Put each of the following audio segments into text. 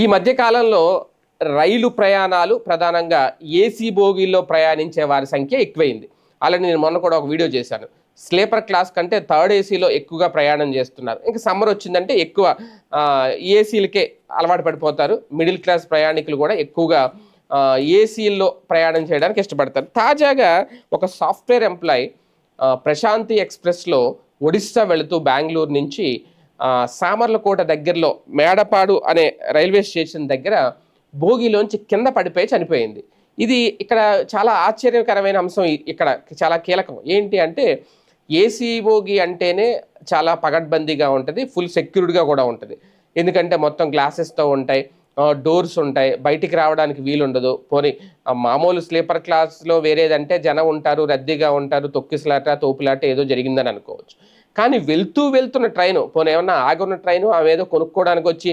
ఈ మధ్యకాలంలో రైలు ప్రయాణాలు ప్రధానంగా ఏసీ బోగీల్లో ప్రయాణించే వారి సంఖ్య ఎక్కువైంది. అలానే నేను మొన్న కూడా ఒక వీడియో చేశాను. స్లీపర్ క్లాస్ కంటే థర్డ్ ఏసీలో ఎక్కువగా ప్రయాణం చేస్తున్నారు. ఇంకా సమ్మర్ వచ్చిందంటే ఎక్కువ ఏసీలకే అలవాటు పడిపోతారు. మిడిల్ క్లాస్ ప్రయాణికులు కూడా ఎక్కువగా ఏసీల్లో ప్రయాణం చేయడానికి ఇష్టపడతారు. తాజాగా ఒక సాఫ్ట్వేర్ ఎంప్లాయ్ ప్రశాంతి ఎక్స్ప్రెస్లో ఒడిస్సా వెళుతూ బెంగళూరు నుంచి సామర్లకోట దగ్గరలో మేడపాడు అనే రైల్వే స్టేషన్ దగ్గర భోగిలోంచి కింద పడిపోయి చనిపోయింది. ఇది ఇక్కడ చాలా ఆశ్చర్యకరమైన అంశం ఇక్కడ చాలా కీలకం. ఏంటి అంటే ఏసీ భోగి అంటేనే చాలా పగడ్బందీగా ఉంటుంది ఫుల్ సెక్యూర్డ్గా కూడా ఉంటుంది. ఎందుకంటే మొత్తం గ్లాసెస్తో ఉంటాయి డోర్స్ ఉంటాయి బయటికి రావడానికి వీలుండదు. పోనీ మామూలు స్లీపర్ క్లాస్లో వేరేదంటే జనం ఉంటారు రద్దీగా ఉంటారు తొక్కిసలాట తోపులాట ఏదో జరిగిందని అనుకోవచ్చు. కానీ వెళ్తూ వెళ్తున్న ట్రైన్ పోనీ ఏమన్నా ఆగున్న ట్రైను ఆమె ఏదో కొనుక్కోవడానికి వచ్చి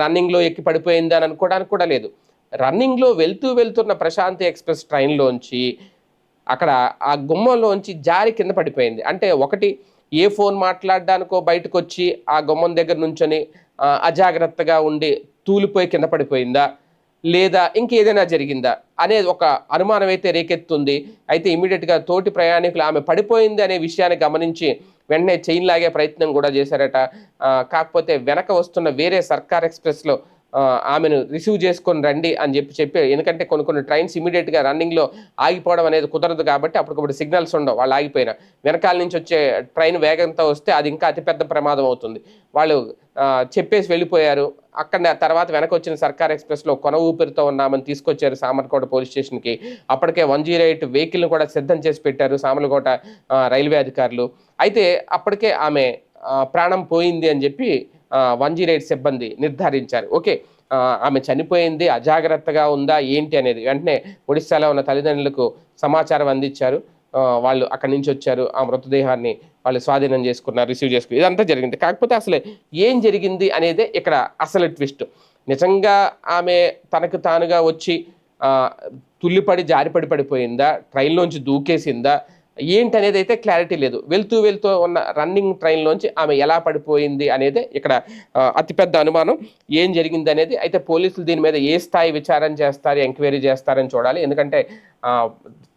రన్నింగ్లో ఎక్కి పడిపోయింది అని అనుకోవడానికి కూడా లేదు. రన్నింగ్లో వెళ్తూ వెళ్తున్న ప్రశాంతి ఎక్స్ప్రెస్ ట్రైన్లోంచి అక్కడ ఆ గుమ్మంలోంచి జారి కింద పడిపోయింది. అంటే ఒకటి ఏ ఫోన్ మాట్లాడడానికో బయటకు వచ్చి ఆ గుమ్మం దగ్గర నుంచొని అజాగ్రత్తగా ఉండి తూలిపోయి కింద పడిపోయిందా? లేదా ఇంకేదైనా జరిగిందా? అనేది ఒక అనుమానం అయితే రేకెత్తుంది. అయితే ఇమీడియట్గా తోటి ప్రయాణికులు ఆమె పడిపోయింది అనే విషయాన్ని గమనించి వెంటనే చైన్ లాగే ప్రయత్నం కూడా చేశారట. కాకపోతే వెనక వస్తున్న వేరే సర్కార్ ఎక్స్ప్రెస్లో ఆమెను రిసీవ్ చేసుకొని రండి అని చెప్పి చెప్పి ఎందుకంటే కొన్ని కొన్ని ట్రైన్స్ ఇమీడియట్గా రన్నింగ్లో ఆగిపోవడం అనేది కుదరదు కాబట్టి అప్పటికప్పుడు సిగ్నల్స్ ఉండవు. వాళ్ళు ఆగిపోయినా. వెనకాల నుంచి వచ్చే ట్రైన్ వేగంతో వస్తే అది ఇంకా అతిపెద్ద ప్రమాదం అవుతుంది. వాళ్ళు చెప్పేసి వెళ్ళిపోయారు. అక్కడ తర్వాత వెనక వచ్చిన సర్కార్ ఎక్స్ప్రెస్లో కొన ఊపిరితో ఉన్నామని తీసుకొచ్చారు సామర్లకోట పోలీస్ స్టేషన్కి. అప్పటికే వన్ జీరో ఎయిట్ వెహికల్ని కూడా సిద్ధం చేసి పెట్టారు సామర్లకోట రైల్వే అధికారులు. అయితే అప్పటికే ఆమె ప్రాణం పోయింది అని చెప్పి వన్ జీరో ఎయిట్ సిబ్బంది నిర్ధారించారు. ఓకే ఆమె చనిపోయింది అజాగ్రత్తగా ఉందా ఏంటి అనేది. వెంటనే ఒడిశాలో ఉన్న తల్లిదండ్రులకు సమాచారం అందించారు. వాళ్ళు అక్కడి నుంచి వచ్చారు. ఆ మృతదేహాన్ని వాళ్ళు స్వాధీనం చేసుకున్నారు రిసీవ్ చేసుకున్నారు ఇదంతా జరిగింది. కాకపోతే అసలు ఏం జరిగింది అనేదే ఇక్కడ అసలు ట్విస్ట్. నిజంగా ఆమె తనకు తానుగా వచ్చి తుల్లిపడి జారిపడి పడిపోయిందా ట్రైన్లోంచి దూకేసిందా ఏంటి అనేది అయితే క్లారిటీ లేదు. వెళ్తూ వెళ్తూ ఉన్న రన్నింగ్ ట్రైన్లోంచి ఆమె ఎలా పడిపోయింది అనేది ఇక్కడ అతిపెద్ద అనుమానం. ఏం జరిగింది అనేది అయితే పోలీసులు దీని మీద ఏ స్థాయి విచారణ చేస్తారు ఎంక్వైరీ చేస్తారని చూడాలి. ఎందుకంటే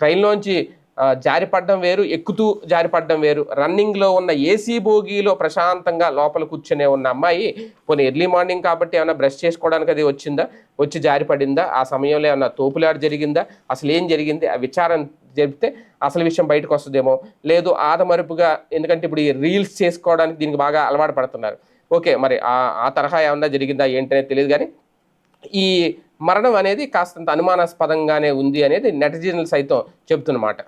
ట్రైన్లోంచి జారిపడడం వేరు ఎక్కుతూ జారిపడడం వేరు. రన్నింగ్లో ఉన్న ఏసీ బోగీలో ప్రశాంతంగా లోపల కూర్చునే ఉన్న అమ్మాయి పోనీ ఎర్లీ మార్నింగ్ కాబట్టి ఏమైనా బ్రష్ చేసుకోవడానికి అది వచ్చిందా? వచ్చి జారిపడిందా? ఆ సమయంలో ఏమైనా తోపులాట జరిగిందా? అసలు ఏం జరిగింది? ఆ విచారణ జరిపితే అసలు విషయం బయటకు వస్తుందేమో. లేదు ఆదమరుపుగా ఎందుకంటే ఇప్పుడు ఈ రీల్స్ చేసుకోవడానికి దీనికి బాగా అలవాటు పడుతున్నారు. ఓకే మరి ఆ ఆ తరహా ఏమన్నా జరిగిందా ఏంటనేది తెలియదు కానీ ఈ మరణం అనేది కాస్తంత అనుమానాస్పదంగానే ఉంది అనేది నెటిజన్లు సైతం చెబుతున్నమాట.